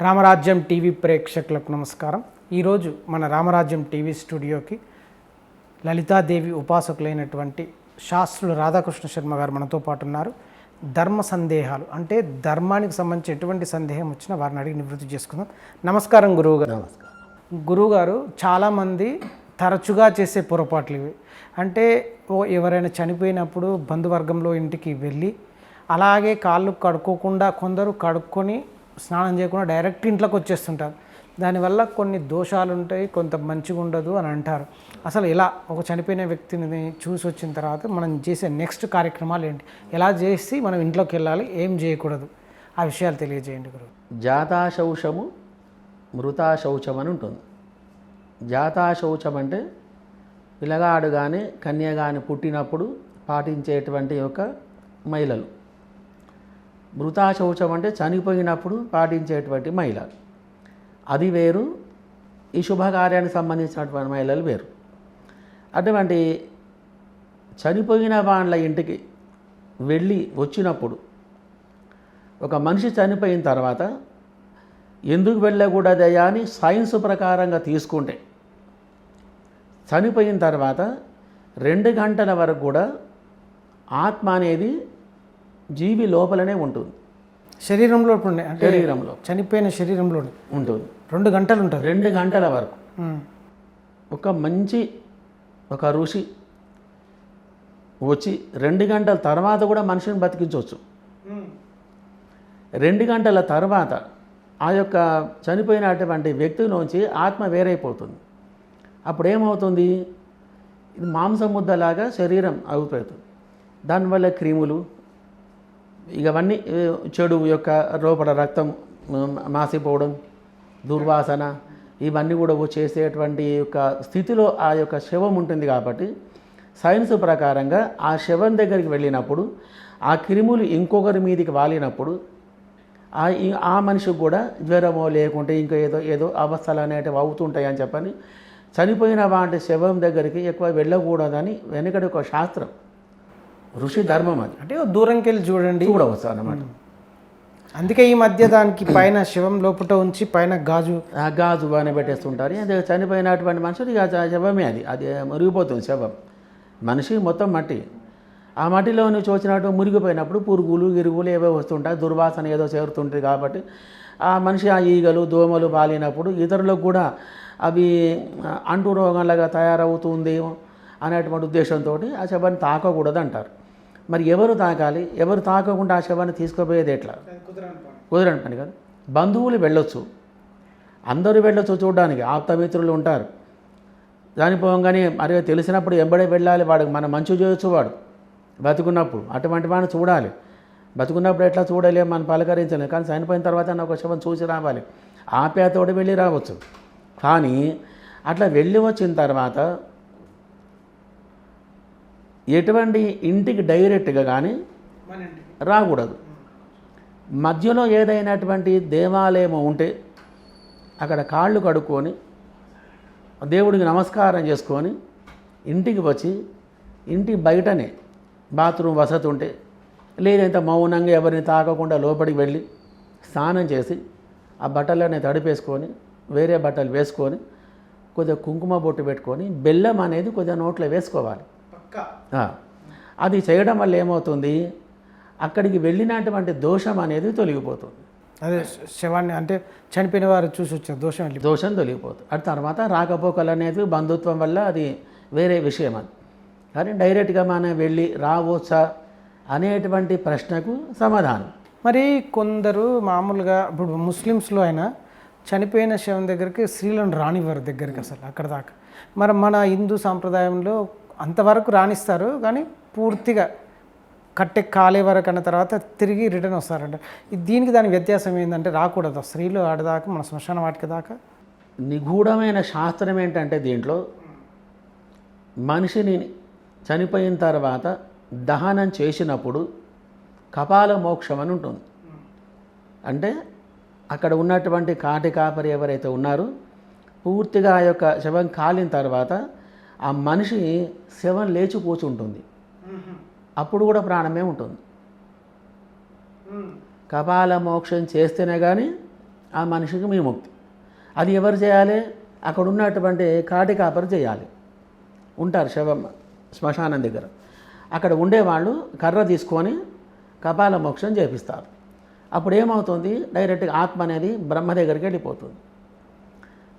రామరాజ్యం TV ప్రేక్షకులకు నమస్కారం. ఈరోజు మన రామరాజ్యం టీవీ స్టూడియోకి లలితాదేవి ఉపాసకులైనటువంటి శాస్త్రులు రాధాకృష్ణ శర్మ గారు మనతో పాటు ఉన్నారు. ధర్మ సందేహాలు అంటే ధర్మానికి సంబంధించి ఎటువంటి సందేహం వచ్చినా వారిని అడిగి నివృత్తి చేసుకుందాం. నమస్కారం గురువు గారు. గురువుగారు చాలామంది తరచుగా చేసే పొరపాట్లు ఇవి. అంటే ఓ ఎవరైనా చనిపోయినప్పుడు బంధువర్గంలో ఇంటికి వెళ్ళి అలాగే కాళ్ళు కడుక్కోకుండా కొందరు కడుక్కొని స్నానం చేయకుండా డైరెక్ట్ ఇంట్లోకి వచ్చేస్తుంటారు. దానివల్ల కొన్ని దోషాలు ఉంటాయి కొంత మంచిగా ఉండదు అని అంటారు. అసలు ఎలా ఒక చనిపోయిన వ్యక్తిని చూసి వచ్చిన తర్వాత మనం చేసే నెక్స్ట్ కార్యక్రమాలు ఏంటి? ఎలా చేసి మనం ఇంట్లోకి వెళ్ళాలి? ఏం చేయకూడదు? ఆ విషయాలు తెలియజేయండి గురువు. జాతాశౌషము మృతాశౌచం అని ఉంటుంది. జాతాశౌచం అంటే పిల్లగాడు కానీ కన్య కానీ పుట్టినప్పుడు పాటించేటువంటి యొక్క మహిళలు. మృతాశౌచం అంటే చనిపోయినప్పుడు పాటించేటువంటి మహిళలు. అది వేరు ఈ శుభకార్యానికి సంబంధించినటువంటి మహిళలు వేరు. అటువంటి చనిపోయిన వాళ్ళ ఇంటికి వెళ్ళి వచ్చినప్పుడు ఒక మనిషి చనిపోయిన తర్వాత ఎందుకు వెళ్ళకూడదయా అని సైన్స్ ప్రకారంగా తీసుకుంటే చనిపోయిన తర్వాత రెండు గంటల వరకు కూడా ఆత్మ అనేది జీవి లోపలనే ఉంటుంది. శరీరంలో అంటే శరీరంలో. చనిపోయిన శరీరంలో ఉంటుంది. రెండు గంటలు ఉంటుంది రెండు గంటల వరకు. ఒక మంచి ఒక ఋషి వచ్చి రెండు గంటల తర్వాత కూడా మనిషిని బతికించవచ్చు. రెండు గంటల తర్వాత ఆ యొక్క చనిపోయినటువంటి వ్యక్తిలోంచి ఆత్మ వేరైపోతుంది. అప్పుడు ఏమవుతుంది ఇది మాంసం ముద్దలాగా శరీరం అయిపోతుంది దానివల్ల క్రిములు ఇవన్నీ చెడు యొక్క లోపల రక్తం మాసిపోవడం దుర్వాసన ఇవన్నీ కూడా చేసేటువంటి యొక్క స్థితిలో ఆ యొక్క శవం ఉంటుంది కాబట్టి సైన్స్ ప్రకారంగా ఆ శవం దగ్గరికి వెళ్ళినప్పుడు ఆ క్రిములు ఇంకొకరి మీదకి వాలినప్పుడు ఆ ఈ- ఆ మనిషికి కూడా జ్వరమో లేకుంటే ఇంకా ఏదో ఏదో అవస్థలు అనేటివి అవుతుంటాయి అని చెప్పని చనిపోయిన వాటి శవం దగ్గరికి ఎక్కువ వెళ్ళకూడదని వెనకటి ఒక శాస్త్రం. ఋషి ధర్మం అది. అంటే దూరంకి వెళ్ళి చూడండి. చూడవచ్చు అన్నమాట అందుకే ఈ మధ్య దానికి పైన శివం లోపట ఉంచి పైన గాజు. ఆ గాజు బాగానే పెట్టేస్తుంటారు. అది చనిపోయినటువంటి మనుషులు శవమే అది. అది మురిగిపోతుంది శవం. మనిషి మొత్తం మట్టి. ఆ మట్టిలో నుంచి వచ్చినట్టు మురిగిపోయినప్పుడు పురుగులు గిరుగులు ఏవో వస్తుంటాయి. దుర్వాసన ఏదో చేరుతుంటుంది కాబట్టి ఆ మనిషి ఆ ఈగలు దోమలు పాలినప్పుడు ఇతరులకు కూడా అవి అంటు రోగంలాగా తయారవుతుంది అనేటువంటి ఉద్దేశంతో ఆ శవాన్ని తాకకూడదు అంటారు మరి ఎవరు తాకాలి ఎవరు తాకకుండా ఆ శవాన్ని తీసుకుపోయేది ఎట్లా? కుదరని పని కాదు. బంధువులు వెళ్ళొచ్చు. అందరూ వెళ్ళొచ్చు చూడడానికి. ఆప్తమిత్రులు ఉంటారు. చనిపోగానే మరి తెలిసినప్పుడు ఎంబడే వెళ్ళాలి వాడు. మనం మంచి చేయొచ్చు వాడు. బతుకున్నప్పుడు. అటువంటి వాడిని చూడాలి. బతుకున్నప్పుడు ఎట్లా చూడలేము మనం పలకరించలేం. కానీ చనిపోయిన తర్వాత ఒక శవం చూసి రావాలి. ఆప్యాతోటి వెళ్ళి రావచ్చు. కానీ అట్లా వెళ్ళి వచ్చిన తర్వాత ఎటువంటి ఇంటికి డైరెక్ట్గా కానీ రాకూడదు. మధ్యలో ఏదైనటువంటి దేవాలయం ఉంటే అక్కడ కాళ్ళు కడుక్కొని దేవుడికి నమస్కారం చేసుకొని ఇంటికి వచ్చి ఇంటి బయటనే బాత్రూమ్ వసతి ఉంటే లేదంటే మౌనంగా ఎవరిని తాకకుండా లోపలికి వెళ్ళి స్నానం చేసి ఆ బట్టలనే తడిపేసుకొని వేరే బట్టలు వేసుకొని కొద్దిగా కుంకుమ బొట్టు పెట్టుకొని బెల్లం అనేది కొద్దిగా నోట్లో వేసుకోవాలి. అది చేయడం వల్ల ఏమవుతుంది? అక్కడికి వెళ్ళినటువంటి దోషం అనేది తొలగిపోతుంది. అదే శవాన్ని అంటే చనిపోయిన వారు చూసి వచ్చారు దోషం దోషం తొలగిపోతుంది. అటు తర్వాత రాకపోకలు అనేది బంధుత్వం వల్ల అది వేరే విషయం అది. కానీ డైరెక్ట్గా మనం వెళ్ళి రావచ్చా అనేటువంటి ప్రశ్నకు సమాధానం. మరి కొందరు మామూలుగా ఇప్పుడు ముస్లిమ్స్లో అయినా చనిపోయిన శవం దగ్గరికి స్త్రీలను రానివ్వరు దగ్గరికి అసలు అక్కడ దాకా. మరి మన హిందూ సాంప్రదాయంలో అంతవరకు రాణిస్తారు కానీ పూర్తిగా కట్టె కాలే వరకు అన్న తర్వాత తిరిగి రిటర్న్ వస్తారంట. ఇది దీనికి దాని వ్యత్యాసం ఏంటంటే రాకూడదు. స్త్రీలు ఆడదాకా మన శ్మశాన వాటికి దాకా. నిగూఢమైన శాస్త్రం ఏంటంటే దీంట్లో మనిషిని చనిపోయిన తర్వాత దహనం చేసినప్పుడు కపాల మోక్షం అని ఉంటుంది. అంటే అక్కడ ఉన్నటువంటి కాటి కాపరి ఎవరైతే ఉన్నారో పూర్తిగా ఆ యొక్క శవం కాలిన తర్వాత ఆ మనిషి శవం లేచి కూర్చుంటుంది. అప్పుడు కూడా ప్రాణమే ఉంటుంది. కపాల మోక్షం చేస్తేనే కానీ ఆ మనిషికి మీ ముక్తి అది ఎవరు చేయాలి? అక్కడ ఉన్నటువంటి కాటి కాపరి చేయాలి. ఉంటారు శవం శ్మశానం దగ్గర. అక్కడ ఉండేవాళ్ళు కర్ర తీసుకొని కపాల మోక్షం చేపిస్తారు. అప్పుడు ఏమవుతుంది డైరెక్ట్గా ఆత్మ అనేది బ్రహ్మ దగ్గరికి వెళ్ళిపోతుంది.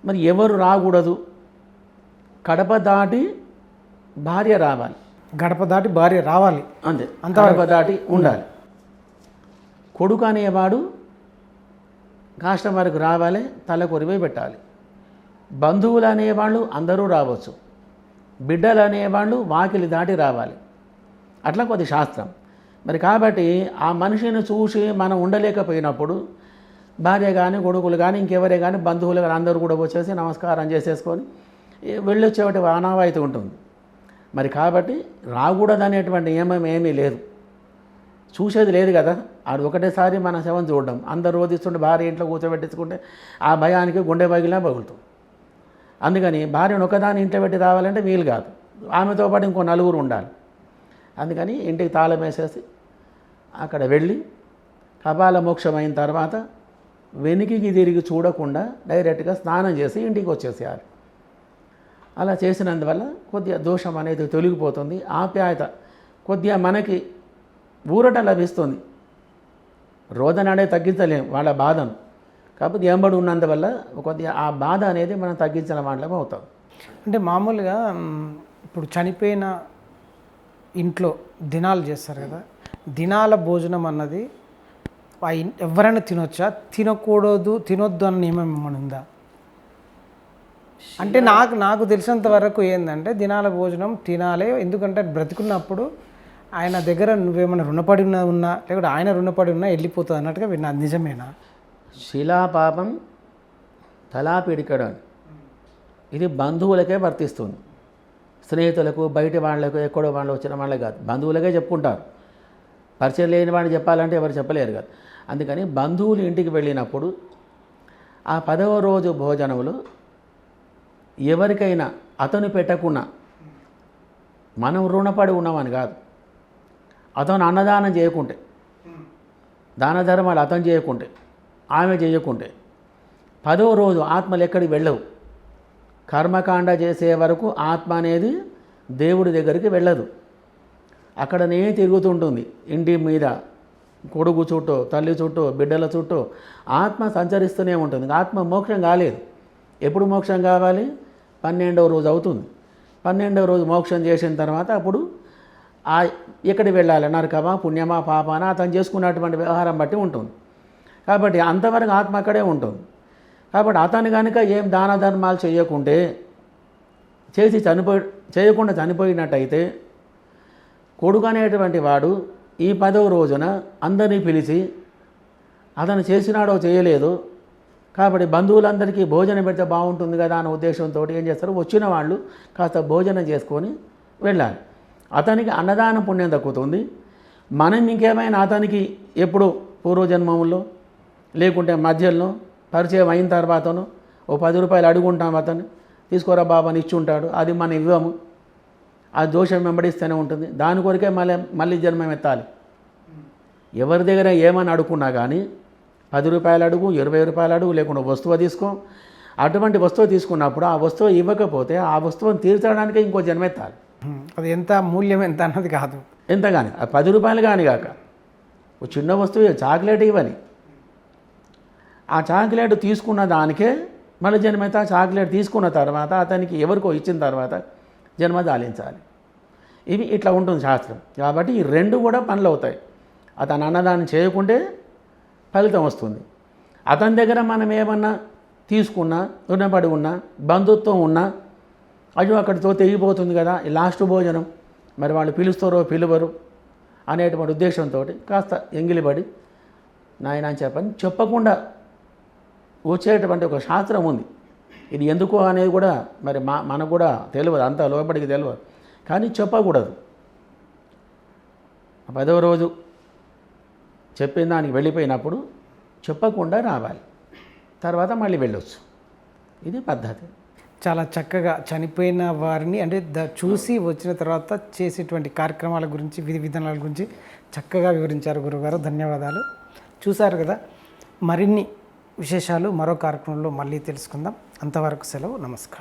మరి ఎవరు రాకూడదు? కడప దాటి భార్య రావాలి. గడప దాటి భార్య రావాలి. అంతే. కడప దాటి ఉండాలి. కొడుకు అనేవాడు కాష్టం వరకు రావాలి తల కొరివై పెట్టాలి. బంధువులు అనేవాళ్ళు అందరూ రావచ్చు. బిడ్డలు అనేవాళ్ళు వాకిలి దాటి రావాలి. అట్లా కొద్ది శాస్త్రం. మరి కాబట్టి ఆ మనిషిని చూసి మనం ఉండలేకపోయినప్పుడు భార్య కానీ కొడుకులు కానీ ఇంకెవరే కానీ బంధువులు కానీ అందరూ కూడా వచ్చేసి నమస్కారం చేసేసుకొని వెళ్ళొచ్చేవాటి ఆనవాయితీ ఉంటుంది. మరి కాబట్టి రాకూడదనేటువంటి నియమం ఏమీ లేదు. చూసేది లేదు కదా. ఆడు ఒకటేసారి మన శవం చూడడం. అందరు రోధిస్తుంటే భార్య ఇంట్లో కూర్చోబెట్టించుకుంటే ఆ భయానికి గుండె పగిలినా పగులుతుంది అందుకని భార్యను ఒకదాని ఇంట్లో పెట్టి రావాలంటే వీలు కాదు. ఆమెతో పాటు ఇంకో నలుగురు ఉండాలి. అందుకని ఇంటికి తాళం వేసేసి అక్కడ వెళ్ళి కపాల మోక్షమైన అయిన తర్వాత వెనుకకి తిరిగి చూడకుండా డైరెక్ట్గా స్నానం చేసి ఇంటికి వచ్చేసేయాలి. అలా చేసినందువల్ల కొద్దిగా దోషం అనేది తొలగిపోతుంది. ఆప్యాయత కొద్దిగా మనకి ఊరట లభిస్తుంది. రోదన అనేది తగ్గించలేం వాళ్ళ బాధను. కాకపోతే ఎంబడి ఉన్నందువల్ల కొద్దిగా ఆ బాధ అనేది మనం తగ్గించిన వాళ్ళం అవుతాం. అంటే మామూలుగా ఇప్పుడు చనిపోయిన ఇంట్లో దినాలు చేస్తారు కదా. దినాల భోజనం అన్నది ఎవరైనా తినొచ్చా? తినకూడదు తినొద్దు అన్న నియమం ఏమైనా ఉందా? అంటే నాకు నాకు తెలిసినంత వరకు ఏంటంటే దినాల భోజనం తినాలి ఎందుకంటే బ్రతికున్నప్పుడు ఆయన దగ్గర నువ్వేమైనా రుణపడి ఉన్నా ఉన్నా లేకపోతే ఆయన రుణపడి ఉన్నా వెళ్ళిపోతుంది అన్నట్టుగా విన్నా. నిజమేనా? శిలాపాపం తలాపిడికడం ఇది బంధువులకే వర్తిస్తుంది. స్నేహితులకు బయట వాళ్ళకు ఎక్కడో వాళ్ళు వచ్చిన వాళ్ళే కాదు. బంధువులకే చెప్పుకుంటారు. పరిచయం లేని వాడిని చెప్పాలంటే ఎవరు చెప్పలేరు కదా. అందుకని బంధువులు ఇంటికి వెళ్ళినప్పుడు ఆ పదవ రోజు భోజనములు ఎవరికైనా అతను పెట్టకున్నా మనం రుణపడి ఉన్నామని కాదు. అతను అన్నదానం చేయకుంటే దాన ధర్మాలు అతను చేయకుంటే ఆమె చేయకుంటే పదో రోజు ఆత్మలు ఎక్కడికి వెళ్ళవు. కర్మకాండ చేసే వరకు ఆత్మ అనేది దేవుడి దగ్గరికి వెళ్ళదు. అక్కడనే తిరుగుతుంటుంది ఇంటి మీద కొడుకు చుట్టూ తల్లి చుట్టూ బిడ్డల చుట్టూ. ఆత్మ సంచరిస్తూనే ఉంటుంది ఆత్మ మోక్షం కాలేదు. ఎప్పుడు మోక్షం కావాలి? పన్నెండవ రోజు అవుతుంది. పన్నెండవ రోజు మోక్షం చేసిన తర్వాత అప్పుడు ఆ ఎక్కడికి వెళ్ళాలి? నరకమా పుణ్యమా పాపానా అతను చేసుకున్నటువంటి వ్యవహారం బట్టి ఉంటుంది. కాబట్టి అంతవరకు ఆత్మ అక్కడే ఉంటుంది. కాబట్టి అతను కనుక ఏం దాన ధర్మాలు చేయకుంటే చేసి చనిపోయి చేయకుండా చనిపోయినట్టయితే కొడుకు అనేటువంటి వాడు ఈ పదవ రోజున అందరినీ పిలిచి అతను చేసినాడో చేయలేదు కాబట్టి బంధువులందరికీ భోజనం పెడితే బాగుంటుంది కదా అనే ఉద్దేశంతో ఏం చేస్తారు? వచ్చిన వాళ్ళు కాస్త భోజనం చేసుకొని వెళ్ళాలి. అతనికి అన్నదాన పుణ్యం దక్కుతుంది. మనం ఇంకేమైనా అతనికి ఎప్పుడు పూర్వజన్మంలో లేకుంటే మధ్యలో పరిచయం అయిన తర్వాతను ఓ పది రూపాయలు అడుగుంటాం అతను తీసుకోరా బాబా అని ఇచ్చి ఉంటాడు అది మనం ఇవ్వము. ఆ దోషం వెంబడిస్తూనే ఉంటుంది. దాని కొరకే మళ్ళీ మళ్ళీ జన్మం ఎత్తాలి. ఎవరి దగ్గర ఏమని అడుగున్నా కానీ పది రూపాయలు అడుగు ఇరవై రూపాయలు అడుగు లేకుండా వస్తువు తీసుకో. అటువంటి వస్తువు తీసుకున్నప్పుడు ఆ వస్తువు ఇవ్వకపోతే ఆ వస్తువుని తీర్చడానికి ఇంకో జన్మెత్తాలి. అది ఎంత మూల్యం ఎంత అన్నది కాదు. ఎంత కానీ ఆ పది రూపాయలు కానీ కాక. ఓ చిన్న వస్తువు చాక్లెట్ ఇవ్వని. ఆ చాక్లెట్ తీసుకున్న దానికే మళ్ళీ జన్మైతే ఆ చాక్లెట్ తీసుకున్న తర్వాత అతనికి ఎవరికో ఇచ్చిన తర్వాత జన్మ దాలించాలి. ఇవి ఇట్లా ఉంటుంది శాస్త్రం. కాబట్టి ఈ రెండు కూడా పనులు అవుతాయి. అతను అన్నదానం చేయకుంటే ఫలితం వస్తుంది. అతని దగ్గర మనం ఏమన్నా తీసుకున్నా రుణపడి ఉన్నా బంధుత్వం ఉన్నా అయ్యో అక్కడితో తెగిపోతుంది కదా ఈ లాస్ట్ భోజనం మరి వాళ్ళు పిలుస్తారో పిలువరు అనేటువంటి ఉద్దేశంతో కాస్త ఎంగిలిపడి నాయన అని చెప్పని చెప్పకుండా వచ్చేటువంటి ఒక శాస్త్రం ఉంది. ఇది ఎందుకు అనేది కూడా మరి మా మనకు కూడా తెలియదు అంత లోపలికి తెలియదు. కానీ చెప్పకూడదు. పదవ రోజు చెప్పిన దానికి వెళ్ళిపోయినప్పుడు చెప్పకుండా రావాలి. తర్వాత మళ్ళీ వెళ్ళొచ్చు. ఇది పద్ధతి. చాలా చక్కగా చనిపోయిన వారిని అంటే ద చూసి వచ్చిన తర్వాత చేసేటువంటి కార్యక్రమాల గురించి విధి విధానాల గురించి చక్కగా వివరించారు గురుగారు. ధన్యవాదాలు. చూశారు కదా మరిన్ని విశేషాలు మరో కార్యక్రమంలో మళ్ళీ తెలుసుకుందాం. అంతవరకు సెలవు. నమస్కారం.